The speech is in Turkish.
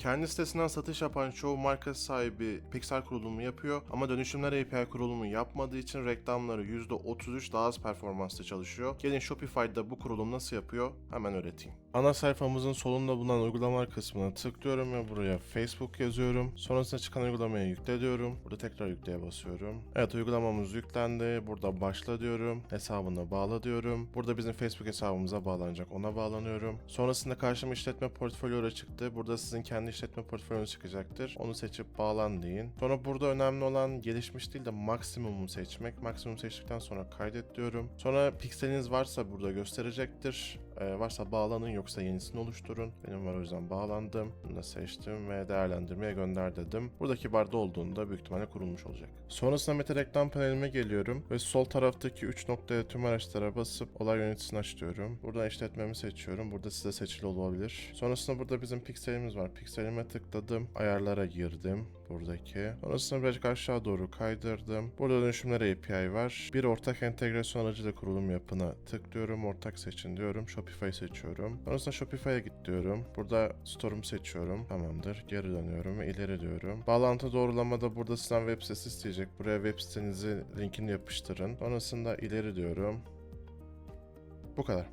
Kendi sitesinden satış yapan çoğu marka sahibi piksel kurulumu yapıyor ama dönüşümler API kurulumu yapmadığı için reklamları %33 daha az performanslı çalışıyor. Gelin Shopify'da bu kurulum nasıl yapıyor hemen öğreteyim. Ana sayfamızın solunda bulunan uygulamalar kısmına tıklıyorum ve buraya Facebook yazıyorum. Sonrasında çıkan uygulamayı yükle diyorum. Burada tekrar yükleye basıyorum. Evet uygulamamız yüklendi. Burada başla diyorum. Hesabına bağla diyorum. Burada bizim Facebook hesabımıza bağlanacak. Ona bağlanıyorum. Sonrasında karşıma işletme portföyleri çıktı. Burada sizin kendi işletme portföyünüz çıkacaktır. Onu seçip bağlan deyin. Sonra burada önemli olan gelişmiş değil de maksimumu seçmek. Maksimum seçtikten sonra kaydet diyorum. Sonra pikseliniz varsa burada gösterecektir. Ee, varsa bağlanın yoksa yenisini oluşturun. Benim var o yüzden bağlandım. Bunu da seçtim ve değerlendirmeye gönder dedim. Buradaki barda olduğunda büyük ihtimalle kurulmuş olacak. Sonrasında meta reklam panelime geliyorum ve sol taraftaki 3 noktaya tüm araçlara basıp olay yöneticisini aç diyorum. Buradan işletmemi seçiyorum. Burada size seçili olabilir. Sonrasında burada bizim pikselimiz var. Pikselime tıkladım. Ayarlara girdim buradaki. Sonrasında birazcık aşağı doğru kaydırdım. Burada dönüşümler API var. Bir ortak entegrasyon aracıyla kurulum yapına tıklıyorum. Ortak seçin diyorum. Shopify seçiyorum. Sonrasında Shopify'a git diyorum. Burada store'umu seçiyorum. Tamamdır. Geri dönüyorum ve ileri diyorum. Bağlantı doğrulamada burada sizden web sitesi isteyecek. Buraya web sitenizi linkini yapıştırın. Sonrasında ileri diyorum. Bu kadar.